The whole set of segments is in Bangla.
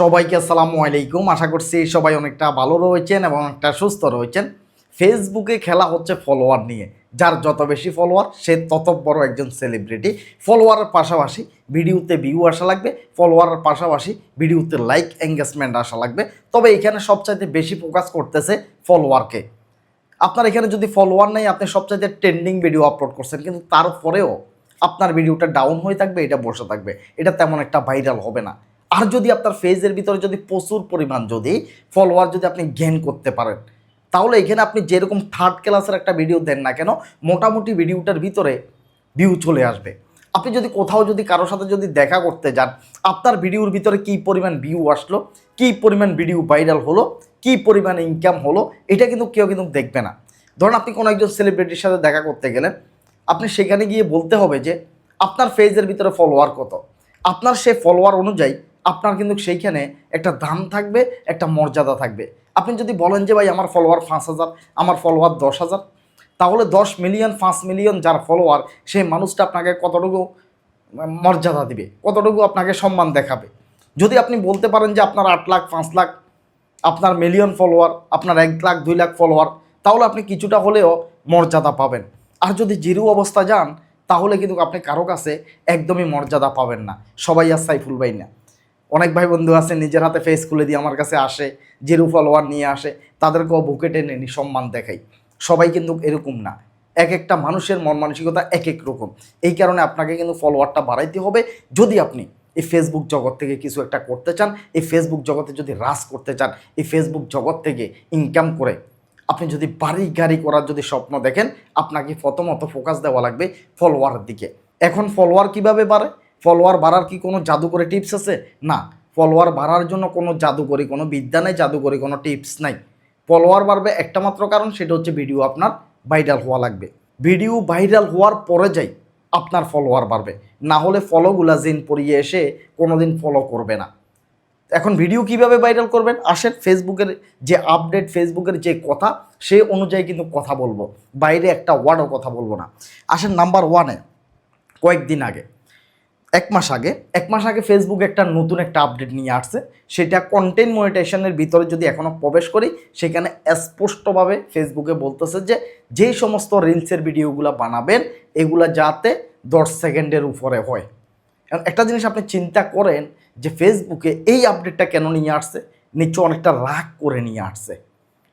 সবাইকে আসসালামু আলাইকুম। আশা করছি সবাই অনেকটা ভালো রয়েছেন এবং অনেকটা সুস্থ রয়েছেন। ফেসবুকে খেলা হচ্ছে ফলোয়ার নিয়ে। যার যত বেশি ফলোয়ার, সে তত বড় একজন সেলিব্রিটি। ফলোয়ারের পাশাপাশি ভিডিওতে ভিউ আসা লাগবে। ফলোয়ারের পাশাপাশি ভিডিওতে লাইক এঙ্গেজমেন্ট আসা লাগবে। তবে এখানে সবচাইতে বেশি ফোকাস করতেছে ফলোয়ারকে আপনার এখানে যদি ফলোয়ার নেই, আপনি সবচাইতে ট্রেন্ডিং ভিডিও আপলোড করছেন। কিন্তু তারপরেও আপনার ভিডিওটা ডাউন হয়ে থাকবে, এটা বসে থাকবে। এটা তেমন একটা ভাইরাল হবে না। আর যদি আপনার ফেজের ভিতরে যদি প্রচুর পরিমাণ যদি ফলোয়ার যদি আপনি গেন করতে পারেন, তাহলে এখানে আপনি যেরকম থার্ড ক্লাসের একটা ভিডিও দেন না কেন, মোটামুটি ভিডিওটার ভিতরে ভিউ চলে আসবে। আপনি যদি কোথাও যদি কারোর সাথে যদি দেখা করতে যান, আপনার ভিডিওর ভিতরে কী পরিমাণ ভিউ আসলো, কী পরিমাণ ভিডিও ভাইরাল হলো, কী পরিমাণ ইনকাম হলো, এটা কিন্তু কেউ কিন্তু দেখবে না। ধরুন আপনি কোনো একজন সেলিব্রিটির সাথে দেখা করতে গেলেন, আপনি সেখানে গিয়ে বলতে হবে যে, আপনার ফেজের ভিতরে ফলোয়ার কত? আপনার সে ফলোয়ার অনুযায়ী আপনার কিন্তু সেইখানে একটা দাম থাকবে, একটা মর্যাদা থাকবে। আপনি যদি বলেন যে, ভাই, আমার ফলোয়ার পাঁচ হাজার, আমার ফলোয়ার দশ হাজার তাহলে দশ মিলিয়ন পাঁচ মিলিয়ন যার ফলোয়ার সেই মানুষটা আপনাকে কতটুকু মর্যাদা দিবে, কতটুকু আপনাকে সম্মান দেখাবে? যদি আপনি বলতে পারেন যে, আপনার আট লাখ, পাঁচ লাখ, আপনার মিলিয়ন ফলোয়ার আপনার এক লাখ, দুই লাখ ফলোয়ার তাহলে আপনি কিছুটা হলেও মর্যাদা পাবেন। আর যদি জিরো অবস্থা যান, তাহলে কিন্তু আপনি কারও কাছে একদমই মর্যাদা পাবেন না। সবাই আর সাইফুল ভাই না। অনেক ভাই বন্ধু আছে, নিজের হাতে ফেস খুলে দিয়ে আমার কাছে আসে জিরো ফলোয়ার নিয়ে আসে, তাদেরকেও বুকে টেনে নি, সম্মান দেখাই। সবাই কিন্তু এরকম না। এক একটা মানুষের মন মানসিকতা এক এক রকম। এই কারণে আপনাকে কিন্তু ফলোয়ারটা বাড়াইতে হবে। যদি আপনি এই ফেসবুক জগৎ থেকে কিছু একটা করতে চান, এই ফেসবুক জগতে যদি রাস করতে চান, এই ফেসবুক জগৎ থেকে ইনকাম করে, আপনি যদি বাড়ি গাড়ি করার যদি স্বপ্ন দেখেন, আপনাকে প্রথমত ফোকাস দেওয়া লাগবে ফলোয়ারের দিকে। এখন ফলোয়ার কীভাবে বাড়ে? ফলোয়ার বাড়ার কি কোনো জাদুকরি টিপস আছে? না, ফলোয়ার বাড়ার জন্য কোনো জাদুকরি, কোনো বিদ্যা নেই, জাদুকরি কোনো টিপস নাই। ফলোয়ার বাড়বে একটা মাত্র কারণ, সেটা হচ্ছে ভিডিও আপনার ভাইরাল হওয়া লাগবে। ভিডিও ভাইরাল হওয়ার পরে যাই আপনার ফলোয়ার বাড়বে। না হলে ফলোগুলা জিন পরিয়ে এসে কোনোদিন ফলো করবে না। এখন ভিডিও কীভাবে ভাইরাল করবেন? আসেন ফেসবুকের যে আপডেট, ফেসবুকের যে কথা, সে অনুযায়ী কিন্তু কথা বলব। বাইরে একটা ওয়ার্ডও কথা বলব না। আসেন নাম্বার ওয়ানে, কয়েকদিন আগে। এক মাস আগে, এক মাস আগে ফেসবুক একটা নতুন একটা আপডেট নিয়ে আসছে। সেটা কন্টেন্ট মনিটাইজেশনের ভিতরে যদি এখনও প্রবেশ করি, সেখানে স্পষ্টভাবে ফেসবুকে বলতেছে যে যেই সমস্ত রিলসের ভিডিওগুলো বানাবেন, এগুলা যাতে দশ সেকেন্ডের উপরে হয়। এখন একটা জিনিস আপনি চিন্তা করেন যে ফেসবুকে এই আপডেটটা কেন নিয়ে আসছে? নিশ্চয় অনেকটা রাগ করে নিয়ে আসছে।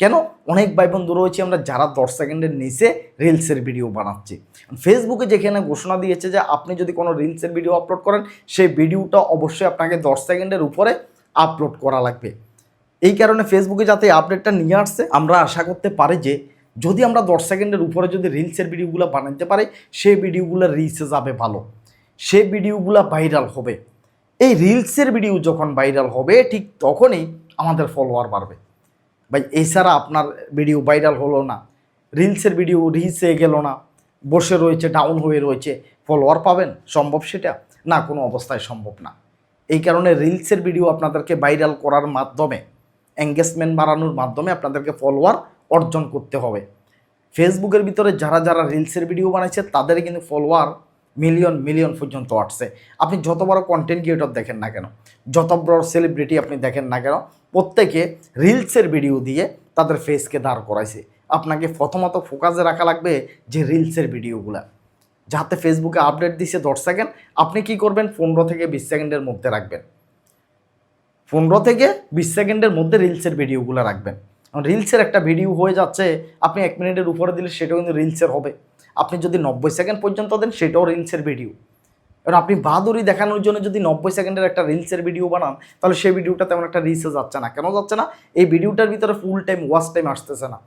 কেন? অনেক ভাই বন্ধু রয়েছে আমরা যারা দশ সেকেন্ডের নিচে রিলসের ভিডিও বানাচ্ছি। ফেসবুকে যেখানে ঘোষণা দিয়েছে যে, আপনি যদি কোনো রিলসের ভিডিও আপলোড করেন, সেই ভিডিওটা অবশ্যই আপনাকে দশ সেকেন্ডের উপরে আপলোড করা লাগবে। এই কারণে ফেসবুকে যাতে আপডেটটা নিয়ে আসছে আমরা আশা করতে পারি যে, যদি আমরা দশ সেকেন্ডের উপরে যদি রিলসের ভিডিওগুলো বানাতে পারি, সেই ভিডিওগুলো রিচে যাবে ভালো। সে ভিডিওগুলো ভাইরাল হবে। এই রিলসের ভিডিও যখন ভাইরাল হবে, ঠিক তখনই আমাদের ফলোয়ার বাড়বে। ভাই এছাড়া আপনার ভিডিও ভাইরাল হলো না। রিলসের ভিডিও রিলসে গেল না। বসে রয়েছে ডাউন হয়ে রয়েছে। ফলোয়ার পাবেন, সম্ভব সেটা? না, কোনো অবস্থায় সম্ভব না। এই কারণে রিলসের ভিডিও আপনাদেরকে ভাইরাল করার মাধ্যমে এঙ্গেজমেন্ট বাড়ানোর মাধ্যমে আপনাদেরকে ফলোয়ার অর্জন করতে হবে। ফেসবুকের ভিতরে যারা যারা রিলসের ভিডিও বানাইছে, তাদের কিন্তু ফলোয়ার মিলিয়ন মিলিয়ন পর্যন্ত আসছে। আপনি যত বড় কন্টেন্ট ক্রিয়েটর দেখেন না কেন, যত বড় সেলিব্রিটি আপনি দেখেন না কেন প্রত্যেকে রিলসের ভিডিও দিয়ে তাদের ফেসকে দাঁড় করাইছে। আপনাকে প্রথমত ফোকাসে রাখা লাগবে যে রিলসের ভিডিওগুলা। যাতে ফেসবুকে আপডেট দিছে দশ সেকেন্ড আপনি কি করবেন? পনেরো থেকে বিশ সেকেন্ডের মধ্যে রাখবেন। পনেরো থেকে বিশ সেকেন্ডের মধ্যে রিলসের ভিডিওগুলো রাখবেন। রিলসের একটা ভিডিও হয়ে যাচ্ছে, আপনি এক মিনিটের উপরে দিলে সেটাও কিন্তু রিলসের হবে। আপনি যদি নব্বই সেকেন্ড পর্যন্ত দেন, সেটাও রিলসের ভিডিও এবার আপনি বাহাদুরি দেখানোর জন্য যদি নব্বই সেকেন্ডের একটা রিলসের ভিডিও বানান, তাহলে সেই ভিডিওটা তেমন একটা রিলসে যাচ্ছে না। কেন যাচ্ছে না? এই ভিডিওটার ভিতরে ফুল টাইম ওয়াচ টাইম আসতেছে না।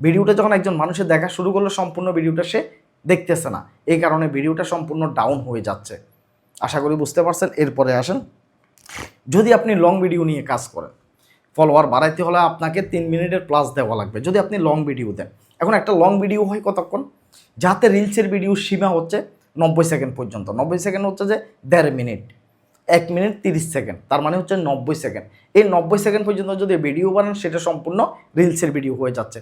ভিডিওটা যখন একজন মানুষের দেখা শুরু করল, সম্পূর্ণ ভিডিওটা সে দেখতেছে না। এই কারণে ভিডিওটা সম্পূর্ণ ডাউন হয়ে যাচ্ছে। আশা করি বুঝতে পারছেন। এরপরে আসেন। যদি আপনি লং ভিডিও নিয়ে কাজ করেন ফলোয়ার বাড়াইতে হলে আপনাকে তিন মিনিটের প্লাস দেওয়া লাগবে। যদি আপনি লং ভিডিও দেন। এখন একটা লং ভিডিও হয় কতক্ষণ? যাতে রিলসের ভিডিও সীমা হচ্ছে নব্বই সেকেন্ড পর্যন্ত। নব্বই সেকেন্ড হচ্ছে যে দেড় মিনিট। এক মিনিট তিরিশ সেকেন্ড। তার মানে হচ্ছে নব্বই সেকেন্ড। এই নব্বই সেকেন্ড পর্যন্ত যদি ভিডিও বানান, সেটা সম্পূর্ণ রিলসের ভিডিও হয়ে যাচ্ছে।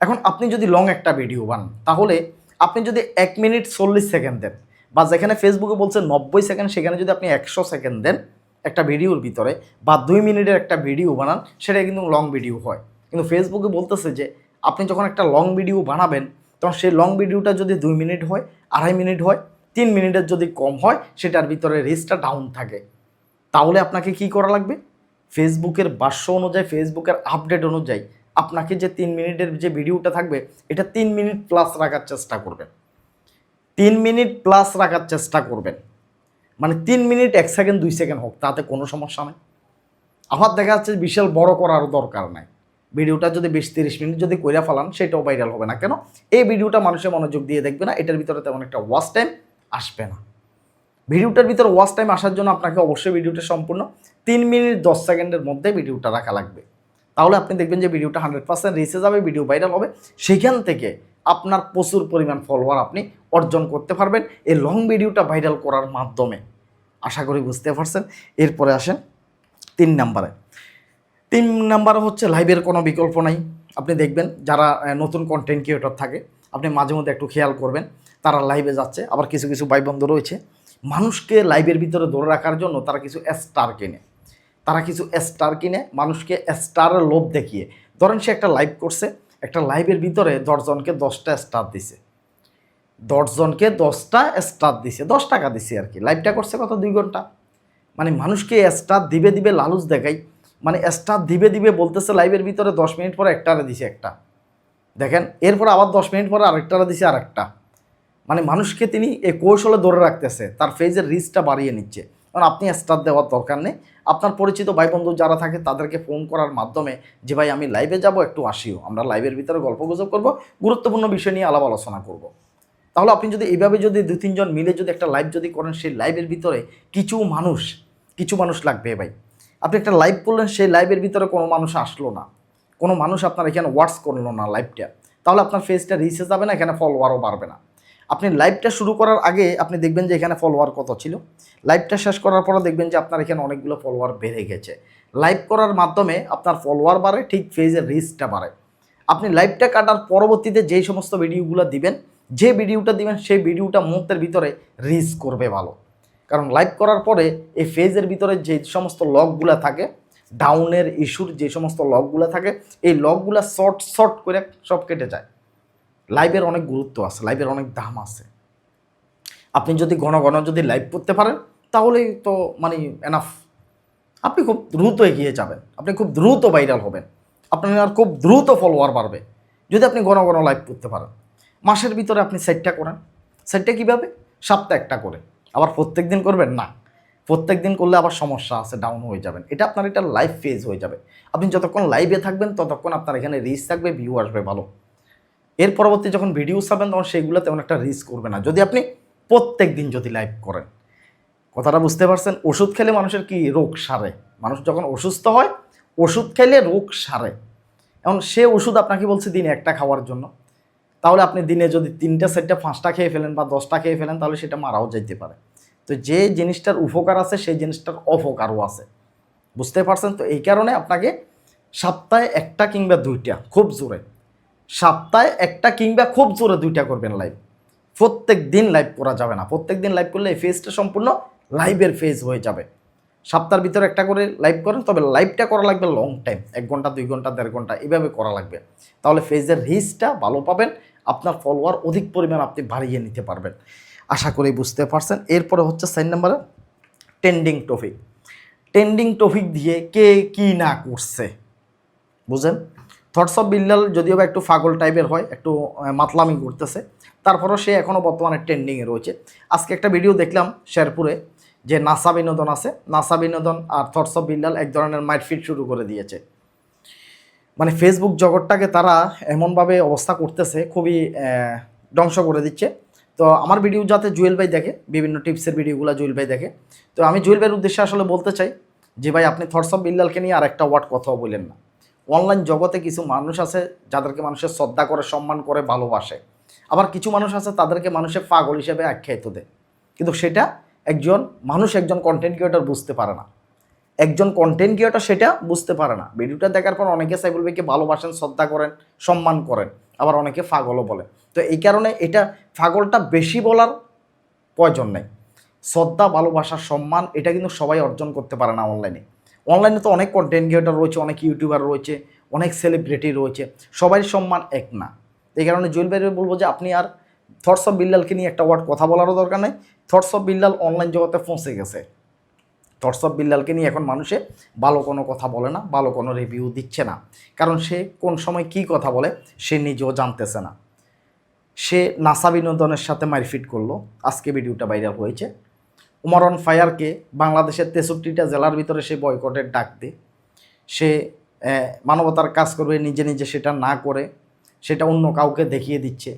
এখন আপনি যদি লং একটা ভিডিও বানান, তাহলে আপনি যদি এক মিনিট চল্লিশ সেকেন্ড দেন বা যেখানে ফেসবুকে বলছে নব্বই সেকেন্ড, সেখানে যদি আপনি একশো সেকেন্ড দেন একটা ভিডিওর ভিতরে বা দুই মিনিটের একটা ভিডিও বানান, সেটা কিন্তু লং ভিডিও হয়। কিন্তু ফেসবুকে বলতেছে যে আপনি যখন একটা লং ভিডিও বানাবেন তখন সেই লং ভিডিওটা যদি দুই মিনিট হয়, আড়াই মিনিট হয়, তিন মিনিটের যদি কম হয়, সেটার ভিতরে রিস্কটা ডাউন থাকে। তাহলে আপনাকে কি করা লাগবে? ফেসবুকের বাস্য অনুযায়ী, ফেসবুকের আপডেট অনুযায়ী আপনাকে যে তিন মিনিটের যে ভিডিওটা থাকবে, এটা তিন মিনিট প্লাস রাখার চেষ্টা করবেন। তিন মিনিট প্লাস রাখার চেষ্টা করবেন। মানে তিন মিনিট এক সেকেন্ড দুই সেকেন্ড হোক, তাতে কোনো সমস্যা নেই। আবার দেখা যাচ্ছে বিশাল বড় করার দরকার নাই। ভিডিওটা যদি বিশ তিরিশ মিনিট যদি কইরা ফেলান, সেটাও ভাইরাল হবে না। কেন? এই ভিডিওটা মানুষের মনোযোগ দিয়ে দেখবে না, এটার ভিতরে তেমন একটা ওয়াচ টাইম আসবে না। ভিডিওটার ভিতরে ওয়াচ টাইম আসার জন্য আপনাকে অবশ্যই ভিডিওটা সম্পূর্ণ তিন মিনিট দশ সেকেন্ডের মধ্যে ভিডিওটা রাখা লাগবে। তাহলে আপনি দেখবেন যে ভিডিওটা হান্ড্রেড পার্সেন্ট রিচে যাবে ভিডিও ভাইরাল হবে। সেখান থেকে আপনার প্রচুর পরিমাণ ফলোয়ার আপনি অর্জন করতে পারবেন এই লং ভিডিওটা ভাইরাল করার মাধ্যমে। আশা করি বুঝতে পারছেন। এরপরে আসেন তিন নাম্বারে। তিন নাম্বারে হচ্ছে লাইভের কোনো বিকল্প নাই। আপনি দেখবেন যারা নতুন কন্টেন্ট ক্রিয়েটর থাকে, আপনি মাঝে মধ্যে একটু খেয়াল করবেন, তারা লাইভে যাচ্ছে, আবার কিছু কিছু ভাই বন্ধু রয়েছে। মানুষকে লাইভের ভিতরে ধরে রাখার জন্য তারা কিছু স্টার কিনে। তারা কিছু স্টার কিনে, মানুষকে স্টারের লোভ দেখিয়ে। ধরেন সে একটা লাইভ করছে, একটা লাইভের ভিতরে দশজনকে দশটা স্টার দিছে। দশজনকে দশটা স্টার দিছে, দশ টাকা দিছে আর কি। লাইভটা করছে কত? দুই ঘণ্টা। মানে মানুষকে স্টার দিবে দিবে লালুচ দেখাই। মানে স্টার দিবে দিবে বলতেছে লাইভের ভিতরে দশ মিনিট পরে একটারে দিছে একটা। দেখেন, এরপর আবার দশ মিনিট পরে আরেকটারে দিছে আরেকটা মানে মানুষকে তিনি এই কৌশলে ধরে রাখতেছে, তার ফেজের রিচটা বাড়িয়ে নিচ্ছে। কারণ আপনি স্টার দেওয়ার দরকার নেই। আপনার পরিচিত ভাই বন্ধু যারা থাকে, তাদেরকে ফোন করার মাধ্যমে যে, ভাই, আমি লাইভে যাব, একটু আসিও। আমরা লাইভের ভিতরে গল্প গুজব করব, গুরুত্বপূর্ণ বিষয় নিয়ে আলাপ আলোচনা করব। তাহলে আপনি যদি এইভাবে যদি দু তিনজন মিলে যদি একটা লাইভ যদি করেন, সেই লাইভের ভিতরে কিছু মানুষ কিছু মানুষ লাগবে ভাই। আপনি একটা লাইভ করলেন, সেই লাইভের ভিতরে কোনো মানুষ আসলো না। কোনো মানুষ আপনার এখানে ওয়াটস করল না লাইভটা তাহলে আপনার ফেসটা রিচে যাবে না, এখানে ফলোয়ারও বাড়বে না। আপনি লাইভটা শুরু করার আগে আপনি দেখবেন যে এখানে ফলোয়ার কত ছিল। লাইভটা শেষ করার পরে দেখবেন যে আপনার এখানে অনেকগুলো ফলোয়ার বেড়ে গেছে। লাইভ করার মাধ্যমে আপনার ফলোয়ার বাড়ে, ঠিক ফেজের রিচটা বাড়ে। আপনি লাইভটা কাটার পরবর্তীতে যেই সমস্ত ভিডিওগুলো দিবেন, যে ভিডিওটা দিবেন, সেই ভিডিওটা মুহূর্তের ভিতরে রিচ করবে ভালো। কারণ লাইভ করার পরে এই ফেজের ভিতরে যে সমস্ত লকগুলো থাকে ডাউনের ইস্যুর যে সমস্ত লকগুলো থাকে, এই লকগুলো শর্ট শর্ট করে সব কেটে যায়। লাইভের অনেক গুরুত্ব আছে লাইভের অনেক দাম আছে। আপনি যদি ঘন ঘন যদি লাইভ করতে পারেন, তাহলেই তো মানে এনাফ আপনি খুব দ্রুত এগিয়ে যাবেন, আপনি খুব দ্রুত ভাইরাল হবেন। আপনার খুব দ্রুত ফলোয়ার বাড়বে, যদি আপনি ঘন ঘন লাইভ করতে পারেন। মাসের ভিতরে আপনি সেটটা করেন। সেটটা কীভাবে? সপ্তাহে একটা করে। আবার প্রত্যেক দিন করবেন? না। প্রত্যেক দিন করলে আবার সমস্যা আছে ডাউন হয়ে যাবেন। এটা আপনার এটা লাইভ ফেজ হয়ে যাবে। আপনি যতক্ষণ লাইভে থাকবেন, ততক্ষণ আপনার এখানে রিচ থাকবে ভিউ আসবে ভালো। এর পরবর্তী যখন ভিডিও ছাড়বেন তখন সেইগুলো তেমন একটা রিস্ক করবে না। যদি আপনি প্রত্যেক দিন যদি লাইভ করেন, কথাটা বুঝতে পারছেন? ওষুধ খেলে মানুষের কি রোগ সারে? মানুষ যখন অসুস্থ হয়, ওষুধ খেলে রোগ সারে। এখন সে ওষুধ আপনাকে বলছে দিনে একটা খাওয়ার জন্য। তাহলে আপনি দিনে যদি তিনটা চারটা, পাঁচটা খেয়ে ফেলেন বা দশটা খেয়ে ফেলেন, তাহলে সেটা মারাও যেতে পারে। তো যে জিনিসটার উপকার আছে, সেই জিনিসটার অপকারও আছে। বুঝতে পারছেন? তো এই কারণে আপনাকে সপ্তাহে একটা কিংবা দুইটা, খুব জোরে। সপ্তাহে একটা কিংবা খুব জোরে দুইটা করবেন লাইভ প্রত্যেক দিন লাইভ করা যাবে না। প্রত্যেক দিন লাইভ করলে এই ফেজটা সম্পূর্ণ লাইভের ফেজ হয়ে যাবে। সপ্তাহের ভিতরে একটা করে লাইভ করেন, তবে লাইভটা করা লাগবে লং টাইম এক ঘণ্টা, দুই ঘণ্টা, দেড় ঘণ্টা, এভাবে করা লাগবে। তাহলে ফেজের রিচটা ভালো পাবেন। আপনার ফলোয়ার অধিক পরিমাণ আপনি বাড়িয়ে নিতে পারবেন। আশা করি বুঝতে পারছেন। এরপরে হচ্ছে সাইন নাম্বারে ট্রেন্ডিং টপিক ট্রেন্ডিং টপিক দিয়ে কে কি না করছে। বুঝেন থটস অফ বিল্লাল যদিও বা একটু ফাগল টাইপের হয়, একটু মাতলামি করতেছে। তারপরও সে এখনও বর্তমানে ট্রেন্ডিংয়ে রয়েছে। আজকে একটা ভিডিও দেখলাম শেরপুরে, যে নাসা বিনোদন আছে। নাসা বিনোদন আর থটস অফ বিল্লাল এক ধরনের মাইটফিট শুরু করে দিয়েছে। মানে ফেসবুক জগৎটাকে তারা এমনভাবে অবস্থা করতেছে, খুবই ধ্বংস করে দিচ্ছে। তো আমার ভিডিও যাতে জুয়েল ভাই দেখে, বিভিন্ন টিপসের ভিডিওগুলো জুয়েল ভাই দেখে। তো আমি জুয়েল ভাইয়ের উদ্দেশ্যে আসলে বলতে চাই যে ভাই, আপনি থটস অফ বিল্লালকে নিয়ে আর একটা ওয়ার্ড কথাও বললেন না। অনলাইন জগতে কিছু মানুষ আছে যাদেরকে মানুষের শ্রদ্ধা করে, সম্মান করে, ভালোবাসে। আবার কিছু মানুষ আছে তাদেরকে মানুষের পাগল হিসেবে আখ্যায়িত দেয়। কিন্তু সেটা একজন, মানুষ একজন কন্টেন্ট ক্রিয়েটর বুঝতে পারে না। একজন কন্টেন্ট ক্রিয়েটর সেটা বুঝতে পারে না। ভিডিওটা দেখার পর অনেকে সাইবুল ভাইকে ভালোবাসেন, শ্রদ্ধা করেন, সম্মান করেন, আবার অনেকে ফাগলও বলে। তো এই কারণে এটা ফাগলটা বেশি বলার প্রয়োজন নেই। শ্রদ্ধা, ভালোবাসা, সম্মান, এটা কিন্তু সবাই অর্জন করতে পারে না অনলাইনে অনলাইনে তো অনেক কন্টেন্ট ক্রিয়েটার রয়েছে, অনেক ইউটিউবার রয়েছে, অনেক সেলিব্রিটি রয়েছে সবাই সম্মান এক না। এই কারণে জুয়েল ভাইয়ের বলব যে আপনি আর থটস অফ বিল্লালকে নিয়ে একটা ওয়ার্ড কথা বলারও দরকার নেই। থটস অফ বিল্লাল অনলাইন জগতে পৌঁছে গেছে। থটস বিল্লালকে নিয়ে এখন মানুষে ভালো কোনো কথা বলে না, ভালো কোনো রিভিউ দিচ্ছে না। কারণ সে কোন সময় কি কথা বলে, সে নিজেও জানতেছে না। সে নাসা বিনোদনের সাথে মারফিট করল। আজকে ভিডিওটা ভাইরাল হয়েছে। উমরন ফায়ারকে বাংলাদেশের তেষট্টিটা জেলার ভিতরে সে বয়কটের ডাক দেয়। সে মানবতার কাজ করবে, নিজে নিজে সেটা না করে, সেটা অন্য কাউকে দেখিয়ে দিচ্ছে।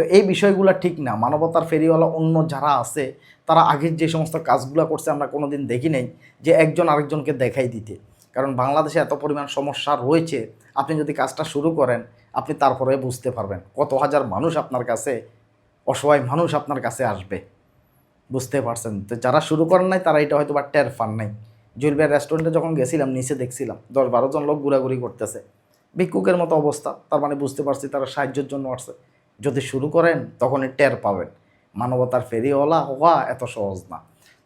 তো এই বিষয়গুলো ঠিক না। মানবতার ফেরিওয়ালা অন্য যারা আছে, তারা আগের যে সমস্ত কাজগুলো করছে আমরা কোনোদিন দেখি নাই, যে একজন আরেকজনকে দেখাই দিতে। কারণ বাংলাদেশে এত পরিমাণ সমস্যা রয়েছে, আপনি যদি কাজটা শুরু করেন, আপনি তারপরে বুঝতে পারবেন। কত হাজার মানুষ আপনার কাছে, অসহায় মানুষ আপনার কাছে আসবে। বুঝতে পারছেন? তো যারা শুরু করেন নাই, তারা এটা হয়তো বা টের পান নাই। জুয়েলবের রেস্টুরেন্টে যখন গেছিলাম, নিচে দেখছিলাম, দশ বারো জন লোক ঘোরাঘুরি করতেছে। ভিক্ষুকের মতো অবস্থা, তার মানে বুঝতে পারছি তারা সাহায্যের জন্য আসছে। যদি শুরু করেন, তখনই টের পাবেন। মানবতার ফেরিওয়ালা হওয়া এত সহজ না।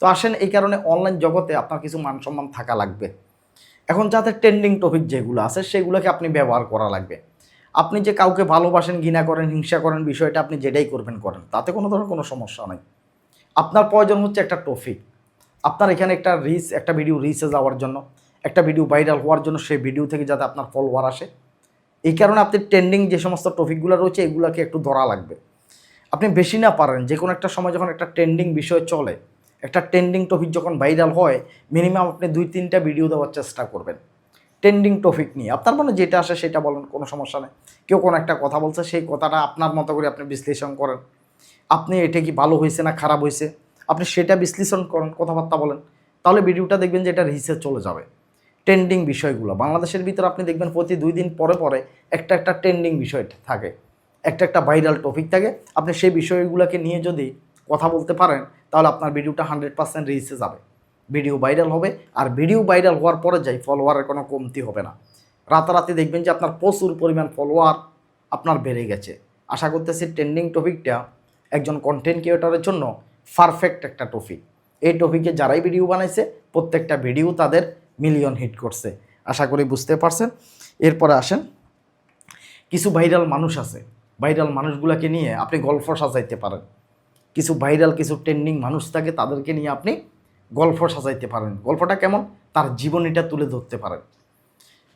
তো আসেন, এই কারণে অনলাইন জগতে আপনার কিছু মান সম্মান থাকা লাগবে। এখন যাতে ট্রেন্ডিং টপিক যেগুলো আছে, সেগুলোকে আপনি ব্যবহার করা লাগবে। আপনি যে কাউকে ভালোবাসেন, ঘৃণা করেন, হিংসা করেন, বিষয়টা আপনি যেটাই করবেন, করেন। তাতে কোনো ধরনের কোনো সমস্যা নেই। আপনার প্রয়োজন হচ্ছে একটা টপিক আপনার এখানে একটা রিচ একটা ভিডিও রিচে যাওয়ার জন্য, একটা ভিডিও ভাইরাল হওয়ার জন্য সেই ভিডিও থেকে যাতে আপনার ফলোয়ার আসে। এই কারণে আপনি ট্রেন্ডিং যে সমস্ত টপিকগুলো রয়েছে, এগুলোকে একটু ধরা লাগবে। আপনি বেশি না পারেন, যে কোনো একটা সময় যখন একটা ট্রেন্ডিং বিষয় চলে, একটা ট্রেন্ডিং টপিক যখন ভাইরাল হয় মিনিমাম আপনি দুই, তিনটা ভিডিও দেওয়ার চেষ্টা করবেন। ট্রেন্ডিং টপিক নিয়ে। আপনার মনে যেটা আসে সেটা বলেন, কোনো সমস্যা নেই। কেউ কোনো একটা কথা বলছে, সেই কথাটা আপনার মতো করে আপনি বিশ্লেষণ করেন। আপনি এটা কি ভালো হয়েছে না খারাপ হয়েছে? আপনি সেটা বিশ্লেষণ করেন, কথাবার্তা বলেন। তাহলে ভিডিওটা দেখবেন যে এটা রিসে চলে যাবে। ট্রেন্ডিং বিষয়গুলো। বাংলাদেশের ভিতরে আপনি দেখবেন প্রতি দুই দিন পরে পরে একটা একটা ট্রেন্ডিং বিষয় থাকে। একটা একটা ভাইরাল টপিক থাকে। আপনি সেই বিষয়গুলোকে নিয়ে যদি কথা বলতে পারেন, তাহলে আপনার ভিডিওটা হান্ড্রেড পার্সেন্ট রিচে যাবে। ভিডিও ভাইরাল হবে। আর ভিডিও ভাইরাল হওয়ার পরে যাই ফলোয়ারের কোনো কমতি হবে না। রাতারাতি দেখবেন যে আপনার প্রচুর পরিমাণ ফলোয়ার আপনার বেড়ে গেছে। আশা করতেছি ট্রেন্ডিং টপিকটা একজন কন্টেন্ট ক্রিয়েটরের জন্য পারফেক্ট একটা টপিক এই টপিকে যারাই ভিডিও বানাইছে, প্রত্যেকটা ভিডিও তাদের মিলিয়ন হিট করছে। আশা করি বুঝতে পারছেন। এরপরে আসেন, কিছু ভাইরাল মানুষ আছে। ভাইরাল মানুষগুলোকে নিয়ে আপনি গল্প সাজাইতে পারেন। কিছু ভাইরাল, কিছু ট্রেন্ডিং মানুষ থাকে, তাদেরকে নিয়ে আপনি গল্প সাজাইতে পারেন। গল্পটা কেমন? তার জীবনীটা তুলে ধরতে পারেন।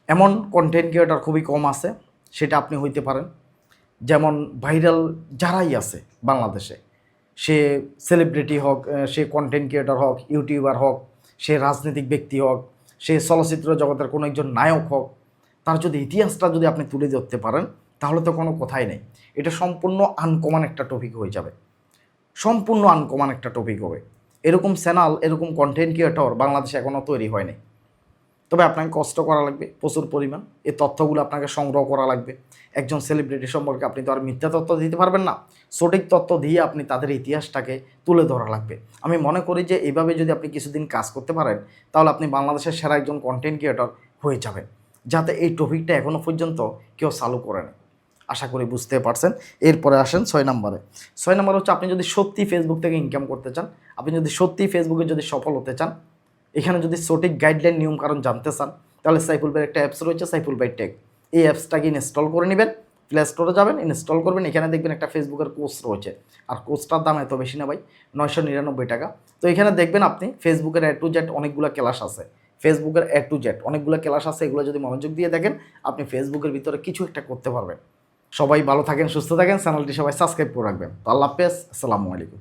এমন কন্টেন্ট ক্রিয়েটার খুবই কম আছে, সেটা আপনি হইতে পারেন। যেমন ভাইরাল যারাই আছে বাংলাদেশে, সে সেলিব্রিটি হোক, সে কন্টেন্ট ক্রিয়েটর হোক ইউটিউবার হোক, সে রাজনৈতিক ব্যক্তি হোক সে চলচ্চিত্র জগতের কোনো একজন নায়ক হোক, তার যদি ইতিহাসটা যদি আপনি তুলে ধরতে পারেন, তাহলে তো কোনো কথাই নেই। এটা সম্পূর্ণ আনকমান একটা টপিক হয়ে যাবে। সম্পূর্ণ আনকমান একটা টপিক হবে। এরকম চ্যানেল, এরকম কন্টেন্ট ক্রিয়েটর বাংলাদেশে এখনও তৈরি হয়নি। তবে আপনাকে কষ্ট করা লাগবে, প্রচুর পরিমাণ। এই তথ্যগুলো আপনাকে সংগ্রহ করা লাগবে। একজন সেলিব্রিটি সম্পর্কে আপনি তো আর মিথ্যা তথ্য দিতে পারবেন না। সঠিক তথ্য দিয়ে আপনি তাদের ইতিহাসটাকে তুলে ধরা লাগবে। আমি মনে করি যে এইভাবে যদি আপনি কিছুদিন কাজ করতে পারেন, তাহলে আপনি বাংলাদেশের সেরা একজন কন্টেন্ট ক্রিয়েটর হয়ে যাবেন। যাতে এই টপিকটা এখনও পর্যন্ত কেউ চালু করেনি আশা করি বুঝতে পারছেন। এরপরে আসেন ছয় নম্বরে। ছয় নম্বর হচ্ছে আপনি যদি সত্যি ফেসবুক থেকে ইনকাম করতে চান, আপনি যদি সত্যি ফেসবুকে যদি সফল হতে চান এখানে যদি সঠিক গাইডলাইন নিয়মকানুন জানতে চান, তাহলে সাইফুল ভাইয়ের একটা অ্যাপস রয়েছে, সাইফুল ভাই টেক এই অ্যাপসটাকে ইনস্টল করে নেবেন প্লে স্টোরে যাবেন ইনস্টল করবেন, এখানে দেখবেন একটা ফেসবুকের কোর্স রয়েছে। আর কোর্সটার দাম এত বেশি না ভাই, নয়শো নিরানব্বই টাকা। তো এখানে দেখবেন আপনি ফেসবুকের এ টু জেড অনেকগুলো ক্লাস আছে। ফেসবুকের এ টু জেড অনেকগুলো ক্লাস আছে, এগুলো যদি মনোযোগ দিয়ে দেখেন, আপনি ফেসবুকের ভিতরে কিছু একটা করতে পারবেন। সবাই ভালো থাকেন, সুস্থ থাকেন, চ্যানেলটি সবাই সাবস্ক্রাইব করে রাখবেন। তো আল্লাহ হাফেজ, আসসালামু আলাইকুম।